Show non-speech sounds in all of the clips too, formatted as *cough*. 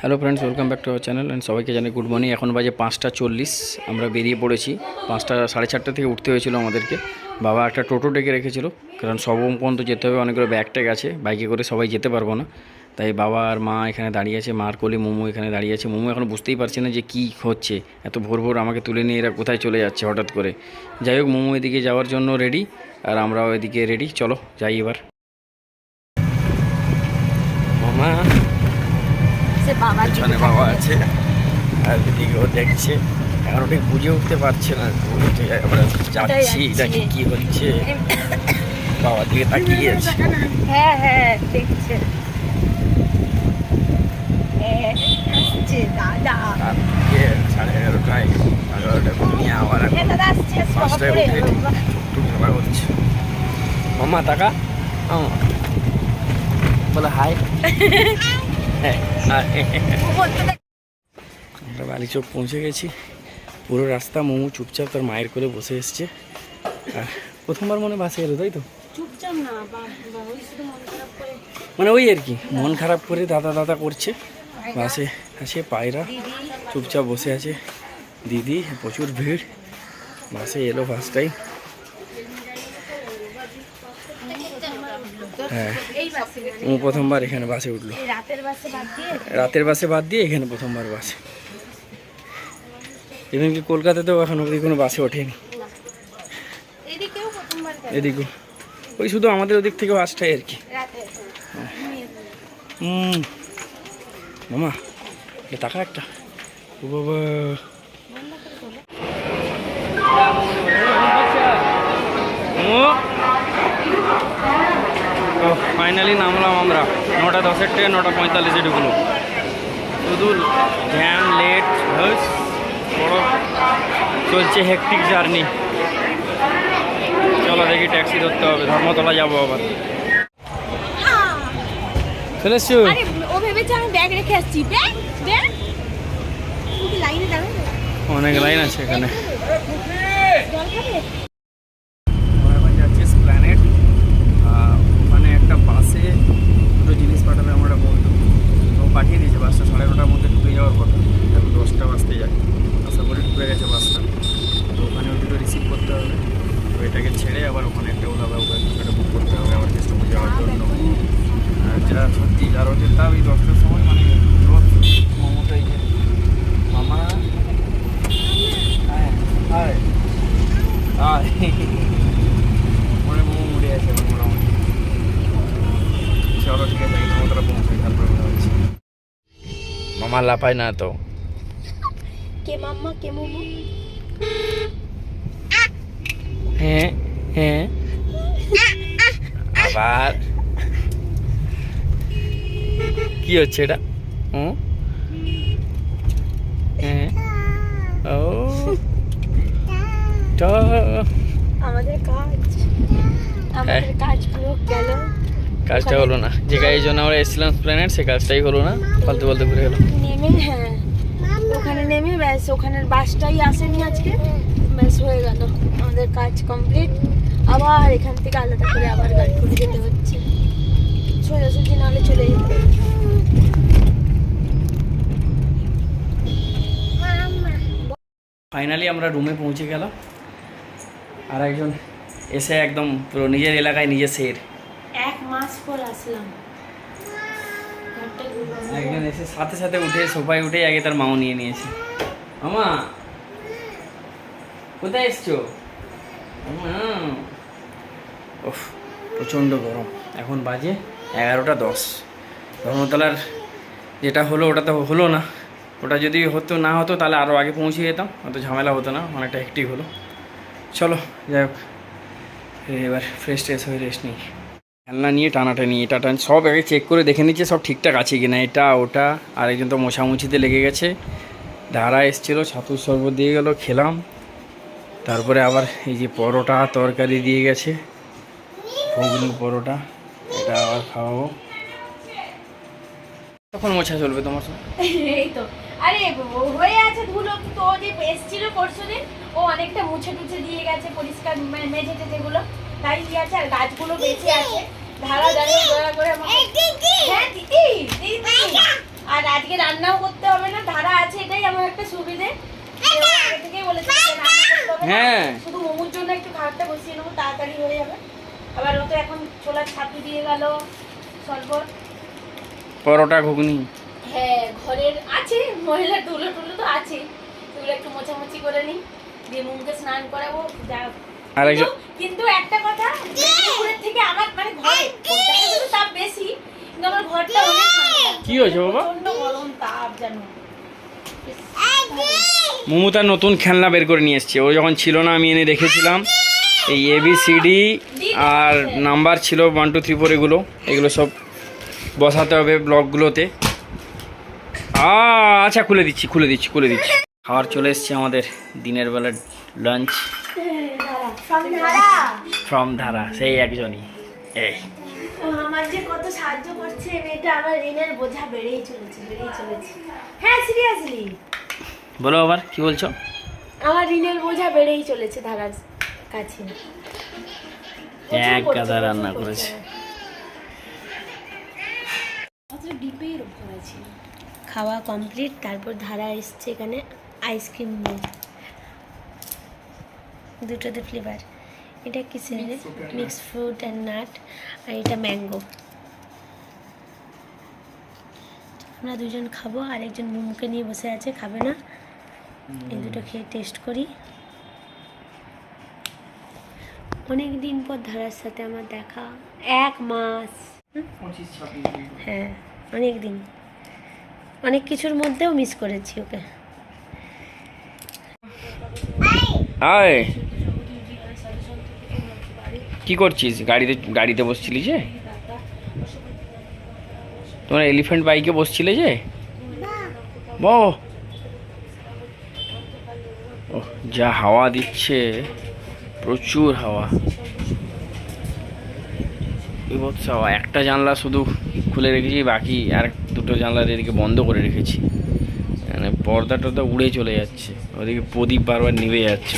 Hello friends welcome back to our channel and সবাইকে জানাই good morning এখন বাজে পাঁচটা চল্লিশ, আমরা বেরিয়ে পড়েছি। পাঁচটা, সাড়ে চারটা থেকে উঠতে হয়েছিল আমাদেরকে। বাবা একটা টোটো ডেকে রেখেছিল, কারণ সবম পর্যন্ত যেতে হবে, অনেকগুলো ব্যাগ ট্যাগ আছে বাইকে করে সবাই যেতে পারব না। তাই বাবা আর মা এখানে দাঁড়িয়ে আছে, মার কোলে মোমো এখানে দাঁড়িয়ে আছে। মোমো এখন বুঝতেই পারছে না যে কী হচ্ছে। এত ভোর ভোর আমাকে তুলে নিয়ে এরা কোথায় চলে যাচ্ছে হঠাৎ করে। যাই হোক, মোমো এদিকে যাওয়ার জন্য রেডি আর আমরাও এদিকে রেডি চলো, যাই এবার। মামা। পেছনে বাবা আছে। আর এদিকেও দেখছে। এখন ঠিক বুঝে উঠতে পারছে না। আমরা যাচ্ছি যাচ্ছি। কি হচ্ছে। বাবার দিকে তাকিয়ে আছে। হ্যাঁ হ্যাঁ দেখছে। হ্যাঁ, সাড়ে এগারোটায় এগারোটা আবার পাঁচটায় উঠে টুকটুক হচ্ছে মামা টাকা বলে হাই। *laughs* আমরা বালিচক পৌঁছে গেছি। পুরো রাস্তা মোমো চুপচাপ তার মায়ের করে বসে এসছে। আর প্রথমবার মনে বাসে এলো তাই তো? মন মানে ওই আর কি মন খারাপ করে দাদা দাদা করছে। বাসে আসে পায়রা চুপচাপ বসে আছে। দিদি প্রচুর ভিড়। বাসে এলো ফার্স্ট টাইম হ্যাঁ এই বাসে ও প্রথমবার এখানে বাসে উঠল। রাতের বাসে বাদ দিয়ে? এখানে প্রথমবার বাসে। ইভেন কি কলকাতাতেও এখন অবধি কোনো বাসে ওঠেনি। এদিকেও ওই শুধু আমাদের ওদিক থেকে বাসটাই আর কি। হুম। মামা এটা টাকা একটা। ও বাবা। ফাইনালি নামলাম আমরা। নটা দশের ট্রেন নটা পঁয়তাল্লিশে ঢুকলো শুধু জ্যাম লেট বড় চলছে হেকটিক জার্নি চলো দেখি ট্যাক্সি ধরতে হবে ধর্মতলা যাব আবার। চলে এসছো ও ভেবেছে আমি ব্যাগ রেখে আসছি। ব্যাগ ব্যাগ লাইনে দাঁড়াবে অনেক লাইন আছে এখানে জল খাবে আমরা এখন যাচ্ছি স্প্ল্যানেট ওখানে একটা বাসে দুটো জিনিস পাঠাবে আমার একটা বন্ধু তো ও পাঠিয়ে দিয়েছে বাসটা, সাড়ে নটার মধ্যে ঢুকে যাওয়ার কথা। এখন দশটা বাজতে যায় আশা করি ঢুকে গেছে বাসটা। তো ওখানে ওই দুটো রিসিভ করতে হবে। তো এটাকে ছেড়ে আবার ওখানে একটা ওলা বা উবের কিছু একটা বুক করতে হবে আমার কেষ্টপুর যাওয়ার জন্য আর যা সত্যি যারও যেতাম এই দশটার সময় মানে রোদ মমতাই যে মামা হ্যাঁ হায় হায় মনে মোমো মুড়ে আছে এখন মোটামুটি চলো ঠিক আছে আমি তোমাদের পৌঁছাই তারপরে কথা হচ্ছে মামা লাফায় না তো। কে মাম্মা কে মোমো হ্যাঁ হ্যাঁ। আবার। কি হচ্ছে এটা? হুম? হ্যাঁ। ও। আমাদের কাজ। আমাদের কাজ পুরো গেল। কাজটা হলো না। যে কাজের জন্য আমরা এসেছিলাম প্ল্যানেট সে কাজটাই হলো না। ফালতু ফালতু ঘুরে গেলো নেমে হ্যাঁ। ওখানে নেমে ব্যাস ওখানের বাসটাই আসেনি আজকে। ব্যাস হয়ে গেল। আমাদের কাজ কমপ্লিট আবার এখান থেকে আলাদা করে আবার গাড়ি করে যেতে হচ্ছে। সোজাসুজি নাহলে চলে যেতে। ফাইনালি আমরা রুমে পৌঁছে গেলাম। আর একজন এসে একদম পুরো নিজের এলাকায় নিজে সের এক মাস পর আসলাম। একজন এসে সাথে সাথে উঠে, সোফায় উঠে আগে তার মাও নিয়ে নিয়েছে। মামা, কোথায় এসছো? ওফ প্রচণ্ড গরম। এখন বাজে এগারোটা দশ। ধর্মতলার যেটা হলো, ওটা তো হলো না। ওটা যদি হতো, না হতো, তাহলে আরও আগে পৌঁছে যেতাম। অত ঝামেলা হতো না, অনেকটা হেক্টিক হলো। চলো, যাই হোক। এবার ফ্রেশ ট্রেশ হয়ে রেস্ট নিই। খেলনা নিয়ে টানাটানি এটা টান, সব আগে চেক করে দেখে নিচ্ছে, সব ঠিকঠাক আছে কিনা, এটা, ওটা, আরেকজন তো মোছামুছিতে লেগে গেছে। ধারা এসেছিল ছাতুর শরবত দিয়ে গেল, খেলাম। তারপরে আবার এই যে পরোটা, তরকারি দিয়ে গেছে। ঘুগনি পরোটা, এটা আবার খাওয়াবো। তখন মোছা চলবে তোমার *laughs* এই তো। আরে, হয়ে আছে ধুলো, তো যে ও অনেকটা মুছে টুছে দিয়ে গেছে, পরিষ্কার তাই দিয়ে আছে? আর গাছগুলো বেঁচে আছে। ধারা দাঁড়িয়ে দয়া করে আমাকে হ্যাঁ দিদি দিদি। আর আজকে রান্নাও করতে হবে না ধারা আছে এটাই আমার একটা সুবিধে। হ্যাঁ। শুধু মোমোর জন্য একটু খাবারটা বসিয়ে নেব তাড়াতাড়ি হয়ে যাবে। আবার ও তো এখন ছোলার ছাতু দিয়ে গেল শরবত। পরোটা ঘুগনি। হ্যাঁ ঘরের আছে মহিলা টুলো টুলো তো আছে। সেগুলো একটু মোছামুছি করে নিই দিয়ে মুখকে স্নান করাবো যা আর একজন কিন্তু- একটা কথা থেকে আমার মানে ঘরে তাপ বেশি কিন্তু আমার ঘরটা অনেক ঠান্ডা। কি হয়েছে বাবা? গরম তাপ জানো মোমো তার নতুন খেলনা বের করে নিয়ে এসছে। ও যখন ছিল না আমি এনে রেখেছিলাম এই এবিসিডি আর নাম্বার ছিল ওয়ান টু থ্রি ফোর এগুলো। এগুলো সব বসাতে হবে ব্লকগুলোতে। আ আচ্ছা খুলে দিচ্ছি খুলে দিচ্ছি খুলে দিচ্ছি। খাবার চলে এসছে আমাদের দিনের বেলার লাঞ্চ ফ্রম ধারা সেই একজনই। এই। আমার যে কত সাহায্য করছে মেয়েটা আমার ঋণের বোঝা বেড়েই চলেছে বেড়েই চলেছে। হ্যাঁ সিরিয়াসলি বলো আবার কি বলছো? আমার ঋণের বোঝা বেড়েই চলেছে ধারার কাছে। প্রচুর এক গাদা রান্না করেছে। খাওয়া কমপ্লিট তারপর ধারা এসছে এখানে আইসক্রিম নিয়ে। দুটোতে ফ্লেভার এটা কিসের মিক্স ফ্রুট অ্যান্ড নাট আর এটা ম্যাঙ্গো আমরা দুজন খাব আর একজন মুমুকে নিয়ে বসে আছে খাবে না। এই দুটো খেয়ে টেস্ট করি। অনেক দিন পর ধারার সাথে আমার দেখা এক মাস। হ্যাঁ অনেক দিন অনেক কিছুর মধ্যেও মিস করেছি ওকে। আয় কি করছিস? গাড়িতে গাড়িতে বসছিলি যে? তোমার এলিফ্যান্ট বাইকে বসছিলে যে? ওহ, যা হাওয়া দিচ্ছে। প্রচুর হাওয়া। বিভৎস হাওয়া। একটা জানলা শুধু খুলে রেখেছি বাকি আর দুটো জানলা এদিকে বন্ধ করে রেখেছি। মানে পর্দা টর্দা উড়ে চলে যাচ্ছে। ওদিকে প্রদীপ বারবার নিভে যাচ্ছে।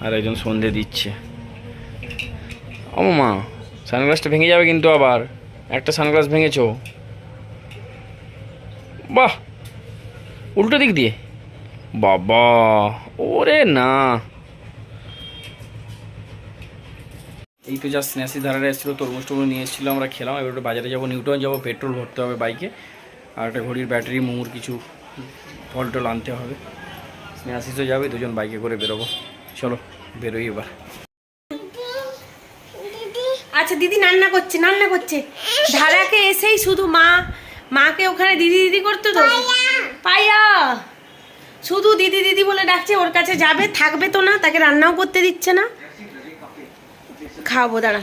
আর একজন সন্ধে দিচ্ছে। ও মা সানগ্লাসটা ভেঙে যাবে কিন্তু আবার। একটা সানগ্লাস ভেঙেছো। বাহ! উল্টো দিক দিয়ে। বাবা, ওরে না। এই তো যা স্ন্যাসি ধারারে এসেছিল, তরমুজ টরমুজ নিয়ে এসেছিল, আমরা খেলাম। এবার একটু বাজারে যাব নিউটন যাব পেট্রোল ভরতে হবে বাইকে আর একটা ঘড়ির ব্যাটারি মোমোর কিছু ফল টল আনতে হবে। স্নেহাশিসও যাবে, দুজন বাইকে করে বেরোবো। চলো, বেরোই এবার। দিদি রান্না করছে রান্না করছে। ধারাকে এসেই শুধু মা, মাকে ওখানে দিদি দিদি করতো তো? পাইয়া শুধু দিদি দিদি বলে ডাকছে, ওর কাছে যাবে, থাকবে তো না, তাকে রান্নাও করতে দিচ্ছে না। খাওয়াবো, দাঁড়া।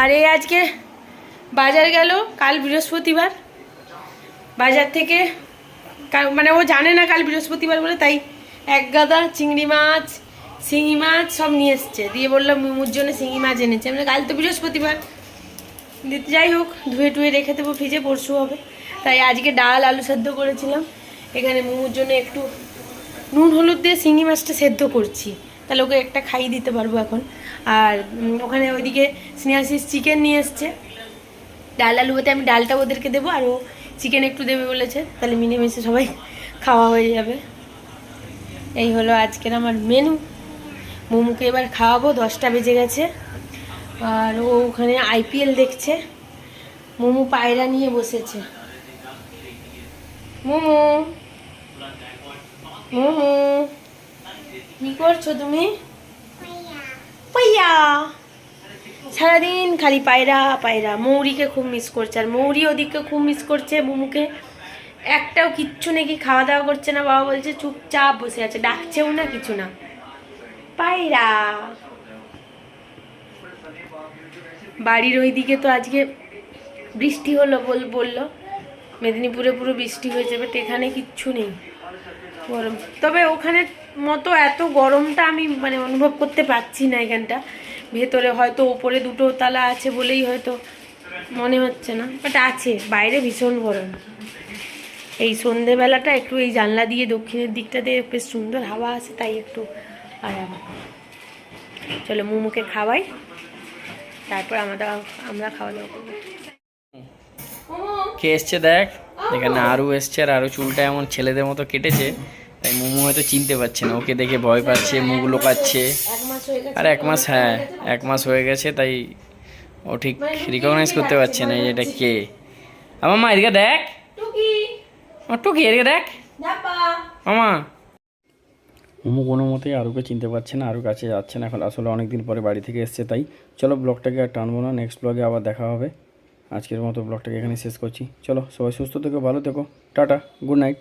আর এই আজকে বাজার গেল, কাল বৃহস্পতিবার। বাজার থেকে মানে ও জানে না কাল বৃহস্পতিবার বলে, তাই এক গাদা চিংড়ি মাছ শিঙি মাছ সব নিয়ে এসছে। দিয়ে বলল মুমুর জন্য শিঙি মাছ এনেছে। আমরা কাল তো বৃহস্পতিবার। দিয়ে যাই হোক, ধুয়ে টুয়ে রেখে দেবো ফ্রিজে, পরশু হবে। তাই আজকে ডাল, আলু সেদ্ধ করেছিলাম। এখানে মুমুর জন্য একটু নুন, হলুদ দিয়ে শিঙি মাছটা সেদ্ধ করছি। তাহলে ওকে একটা খাইয়ে দিতে পারব এখন। আর ওখানে ওইদিকে স্নেহাশিস চিকেন নিয়ে এসছে। ডাল, আলু হতে আমি ডালটা ওদেরকে দেবো, আর ও চিকেন একটু দেবে বলেছে। তাহলে মিলেমিশে সবাই খাওয়া হয়ে যাবে। এই হলো আজকের আমার মেনু মোমোকে এবার খাওয়াবো, দশটা বেজে গেছে। আর ও ওখানে আইপিএল দেখছে। মোমো পায়রা নিয়ে বসেছে। মোমো। মোমো। কি করছ তুমি? পাইয়া। সারাদিন খালি পায়রা পায়রা। মৌরিকে খুব মিস করছে। আর মৌরি ওদিকে খুব মিস করছে মোমোকে। একটাও কিচ্ছু নাকি খাওয়া দাওয়া করছে না। বাবা বলছে চুপচাপ বসে আছে। ডাকছেও না কিছু না। পায়রা। বাড়ির ওইদিকে তো আজকে বৃষ্টি হলো বল, বলল। মেদিনীপুরে পুরো বৃষ্টি হয়েছে বাট এখানে কিচ্ছু নেই। গরম। তবে ওখানে মতো এত গরমটা আমি মানে অনুভব করতে পারছি না এখানটা। ভেতরে হয়তো ওপরে দুটো তালা আছে বলেই হয়তো মনে হচ্ছে না। বাট আছে, বাইরে ভীষণ গরম। এই সন্ধেবেলাটা একটু এই জানলা দিয়ে দক্ষিণের দিকটাতে বেশ সুন্দর হাওয়া আছে, তাই একটু আরাম চলো মোমোকে খাওয়াই তারপর আমরা আমরা খাওয়া দাওয়া করব। কে এসছে দেখ? এখানে আরও এসছে আর আরও চুলটা এমন ছেলেদের মতো কেটেছে তাই মোমো হয়তো চিনতে পারছে না। ওকে দেখে ভয় পাচ্ছে মুখ লোকাচ্ছে। এক মাস গেছে। আর এক মাস হ্যাঁ এক মাস হয়ে গেছে তাই ও ঠিক রিকগনাইজ করতে পারছে না যে এটা কে। আমার মা এদিকে দেখ। টুকি। আমার টুকি এদিকে দেখ। ধাপা মোমো কোনো মতেই আরুকে চিনতে পারছে না আরও কাছে যাচ্ছে না। এখন আসলে অনেক দিন পরে বাড়ি থেকে এসছে, তাই চলো ব্লগটাকে আর টানবো না নেক্সট ব্লগে আবার দেখা হবে। আজকের মতো ব্লগটাকে এখানে শেষ করছি। চলো সবাই সুস্থ থেকো, ভালো থেকো, টাটা গুড নাইট